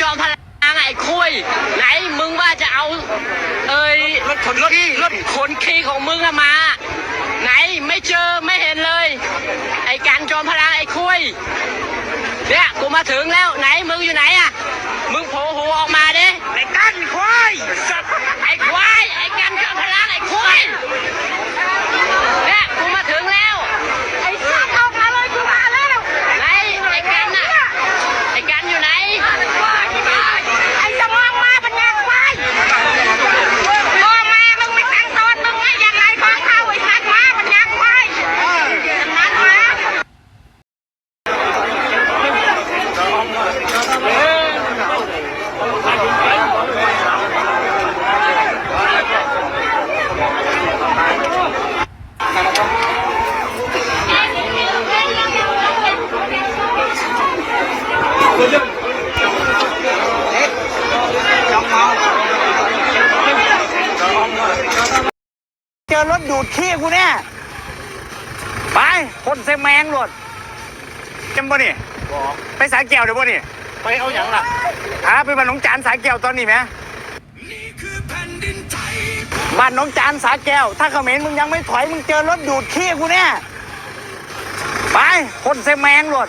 จอมพลังไอ้คุย ไหนมึงว่าจะเอา เอ้ยรถขนรถรถขนขี้ของมึงอะมา ไหนไม่เจอไม่เห็นเลย ไอ้การจอมพลังไอ้คุยเนี่ยกูมาถึงแล้วไหนมึงอยู่ไหนอะมึงโผล่หัวออกมาดิไอ้กันควายไอ้ควายไอ้กันจอมพลังไอ้คุยเนี่ยกูมาถึงแล้ว ไอ้สัตว์ออกมาเลยกูมาแล้ว ไหนไอ้กันน่ะไอ้กันอยู่ไหน ไอ้จะมองมาปัญญาควายมองมามึงไม่ตั้งตนมึงไม่ยังไงของเขาไอ้สัตว์มาปัญญาควายนัดมา เจอรถดูดขี้กูเนี่ยไปคนเซแมงรถจำบ่นี่ไปสายแก้วเดี๋ยวบ่นี่ ไปเอาอย่างล่ะหาไปบ้านน้องจานสายแก้วตอนนี้ไหมบ้านน้องจานสายแก้ว ถ้าเขมรมึงยังไม่ถอยมึงเจอรถดูดขี้กูแน่ไปคนเซแมงรถ